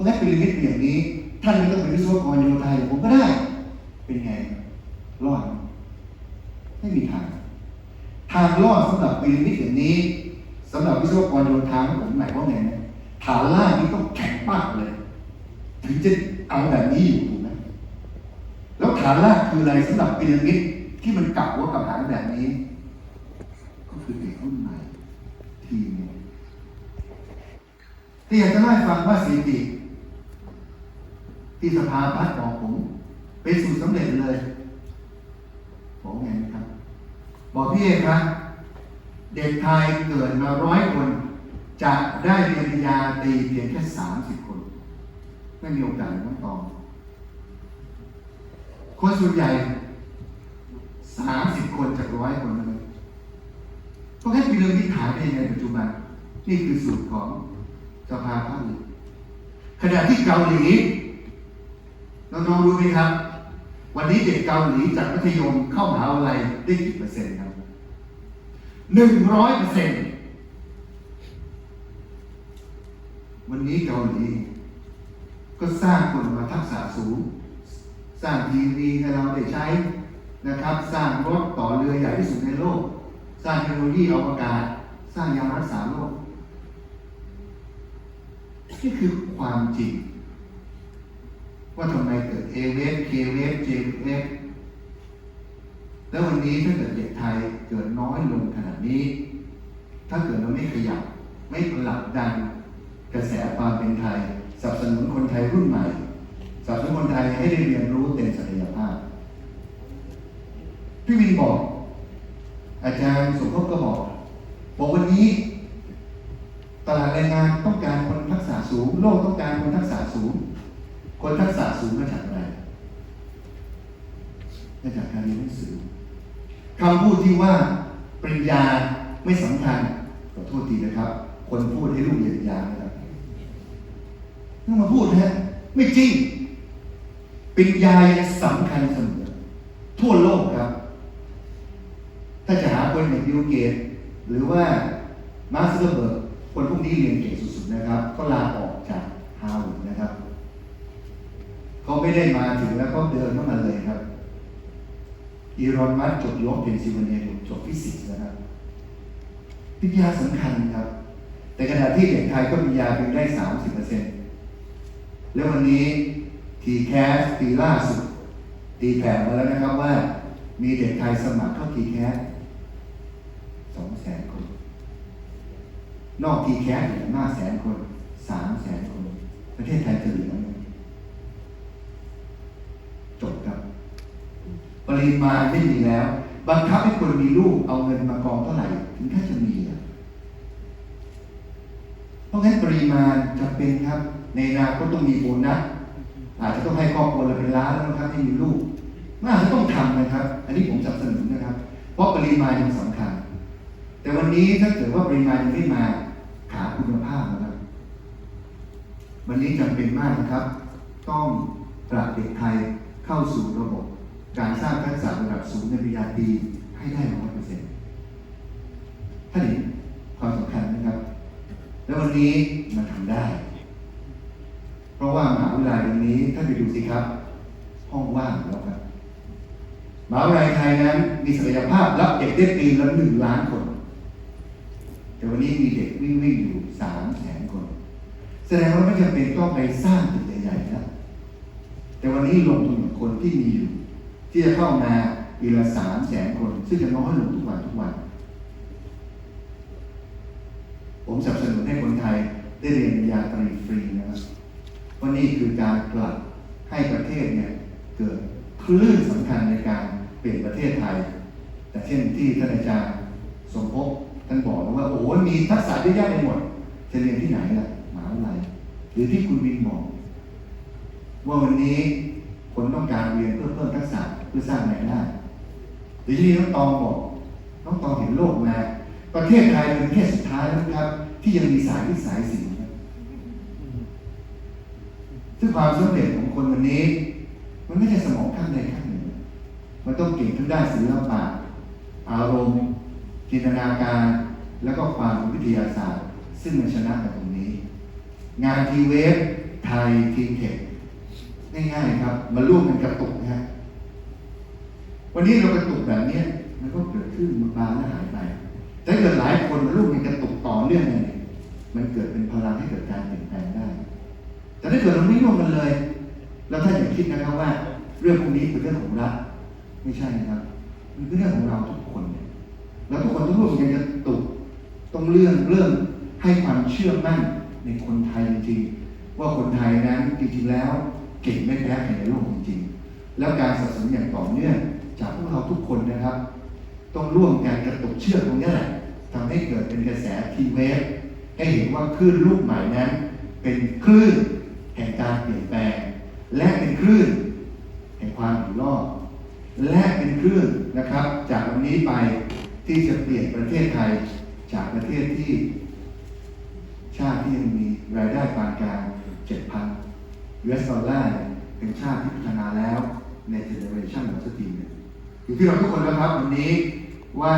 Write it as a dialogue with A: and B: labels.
A: ราะงั้นพีรมิดเป็นอย่างนี้ ท่านไม่ต้องเป็นวิศวกรโยธาอย่างผมก็ได้ เป็นไง รอด ไม่มีทาง ทางรอดสำหรับพีรมิดอย่างนี้สำหรับวิศวกรโยธาของผมหมายว่าไงนะฐานล่างนี่ต้องแข็งมากเลย ถึงจะเอาแบบนี้อยู่ถูกไหมแล้วฐานล่างคืออะไรสำหรับพีระมิดที่มันเก่าว่ากับหางแบบนี้ ก็คือเด็กรุ่นใหม่ทีมเนี่ยที่อยากจะเล่าให้ฟังว่าสถิติ ที่สภาพัฒน์บอกผมเป็นสูตรสำเร็จเลยบอกไงครับ บอกพี่เอกครับ เด็กไทยเกิดมาร้อยคน จะได้เรียนปริญญาตรีเพียงแค่สามสิบคน ไม่มีโอกาสเลยน้องตองคนส่วนใหญ่สามสิบคนจากร้อยคนเลยเพราะงั้นมีเรื่องที่ขายได้ในปัจจุบัน นี่คือสูตรของสภาพัฒน์ขณะที่เกาหลี เราลองรู้ไหมครับ วันนี้เด็กเกาหลีจากมัธยมเข้ามหาวิทยาลัยได้กี่เปอร์เซ็นต์ครับหนึ่งร้อยเปอร์เซ็นต์วันนี้เกาหลีก็สร้างคนมาทักษะสูง สร้างทีวีให้เราได้ใช้นะครับ สร้างรถต่อเรือใหญ่ที่สุดในโลก สร้างเทคโนโลยีอวกาศ สร้างยารักษาโรคนี่คือความจริง ว่าทำไมเกิด A เวฟ K เวฟ J เวฟแล้ววันนี้ถ้าเกิดเด็กไทยเกิดน้อยลงขนาดนี้ ถ้าเกิดเราไม่ขยับ ไม่ผลักดัน กระแสความเป็นไทยสนับสนุนคนไทยรุ่นใหม่สนับสนุนคนไทยให้ได้เรียนรู้เต็มศักยภาพพี่วินบอก อาจารย์สมภพก็บอก บอกวันนี้ ตลาดแรงงานต้องการคนทักษะสูง โลกต้องการคนทักษะสูง คนทักษะสูงมาจากอะไรมาจากการเรียนหนังสือคำพูดที่ว่าปริญญาไม่สำคัญขอโทษทีนะครับ คนพูดให้ลูกเรียนปริญญานะครับต้องมาพูดนะฮะไม่จริงปริญญายังสำคัญเสมอทั่วโลกครับ ถ้าจะหาคนอย่างบิลเกตหรือว่ามาร์คซักเบิร์กคนพวกนี้เรียนเก่งสุดๆนะครับ ก็ลาออกจากฮาร์วาร์ดนะครับ เขาไม่ได้มาถึงแล้วก็เดินเข้ามาเลยครับอีรอนมัสจบยกเพนซิลเวเนียจบฟิสิกส์นะครับปริญญาสำคัญครับ แต่ขณะที่เด็กไทยก็ปริญญาเพียงได้สามสิบเปอร์เซ็นต์แล้ววันนี้ทีแคสปีล่าสุด ตีแผ่มาแล้วนะครับว่า มีเด็กไทยสมัครเข้าทีแคสสองแสนคน นอกทีแคสอีกห้าแสนคนสามแสนคน ประเทศไทยจะเหลือไหมจบครับ ป ริมาณไม่มีแล้ว บังคับให้คนมีลูกเอาเงินมากองเท่าไหร่ถึงแค่จะมีอะเพราะงั้นปริมาณจะเป็นครับ ในอนาคตต้องมีโบนัสอาจจะต้องให้ครอบครัวละเป็นล้านแล้วนะครับให้มีลูกมันอาจะต้องทำนะครับ อันนี้ผมสนับสนุนนะครับ เพราะปริมาณยังสำคัญ แต่วันนี้ถ้าเกิดว่าปริมาณยังไม่มาขาคุณภาพนะครับ วันนี้จำเป็นมากนะครับ ต้องปรับเด็กไทยเข้าสู่ระบบ การสร้างทักษะระดับสูงในปริญญาตรีให้ได้ร้อยเปอร์เซ็นต์ท่านเห็นความสำคัญนะครับ แล้ววันนี้มันทำได้ เพราะว่ามหาวิทยาลัยนี้ท่านไปดูสิครับ ห้องว่างแล้วครับมหาวิทยาลัยไทยนั้น มีศักยภาพรับเด็กได้ปีละหนึ่งล้านคน แต่วันนี้มีเด็กวิ่งวิ่งอยู่สามแสนคน แสดงว่าไม่จำเป็นต้องไปสร้างตึกใหญ่ๆนะแต่วันนี้ลงทุนกับคนที่มีอยู่ ที่จะเข้ามาปีละสามแสนคน ซึ่งจะน้อยลงทุกวันทุกวัน ผมสนับสนุนให้คนไทยได้เรียนปริญญาตรีฟรีนะครับว่านี่คือการกลับให้ประเทศเนี่ยเกิดคลื่นสำคัญในการเปลี่ยนประเทศไทย แต่เช่นที่ท่านอาจารย์สมภพท่านบอกว่าโอ้มีทักษะเยอะแยะไปหมดจะเรียนที่ไหนล่ะมหาวิทยาลัยหรือที่คุณวินบอกว่าวันนี้คนต้องการเรียนเพื่อเพิ่มทักษะ เพื่อสร้างรายได้หรือที่นี่น้องตองบอกน้องตองเห็นโลกมาประเทศไทยเป็นประเทศสุดท้ายนะครับ ที่ยังมีสายที่สายสินซึ่งความสำเร็จของคนวันนี้ มันไม่ใช่สมองข้างใดข้างหนึ่ง มันต้องเก่งทั้งด้านศิลปะอารมณ์ จินตนาการ แล้วก็ความวิทยาศาสตร์ ซึ่งมันชนะกับตรงนี้ งานทีเวฟไทยทีเทคง่ายๆครับ มาร่วมกันกระตุกนะฮะ วันนี้เรากระตุกแบบนี้มันก็เกิดขึ้นมันบางแล้วหายไปแต่ถ้าเกิดหลายคนมาร่วมกันกระตุกต่อเนื่องเนี่ยมันเกิดเป็นพลังให้เกิดการเปลี่ยนแปลงได้ แต่ถ้าเกิดเราไม่ร่วมกันเลย แล้วท่านอย่าคิดนะครับว่า เรื่องพวกนี้เป็นเรื่องของรัฐไม่ใช่นะครับมันเป็นเรื่องของเราทุกคนเนี่ยเราทุกคนต้องร่วมกันกระตุกต้องเรื่องเริ่มให้ความเชื่อมั่นในคนไทยจริงๆว่าคนไทยนั้นจริงๆแล้ว เก่งไม่แพ้ใครในโลกจริงๆแล้วการสนับสนุนอย่างต่อเนื่อง จากพวกเราทุกคนนะครับ ต้องร่วมกันกระตุกเชือกตรงนี้แหละทำให้เกิดเป็นกระแสทีเวฟให้เห็นว่าคลื่นลูกใหม่นั้น เป็นคลื่นแห่งการเปลี่ยนแปลง และเป็นคลื่นแห่งความอยู่รอดและเป็นคลื่นนะครับ จากวันนี้ไปที่จะเปลี่ยนประเทศไทยจากประเทศที่ ชาติที่ยังมีรายได้ปานกลาง7,000 US ดอลลาร์เนี่ยเป็นชาติที่พัฒนาแล้วในเจเนอเรชันของสตรีม ที่เราทุกคนนะครับวันนี้ว่า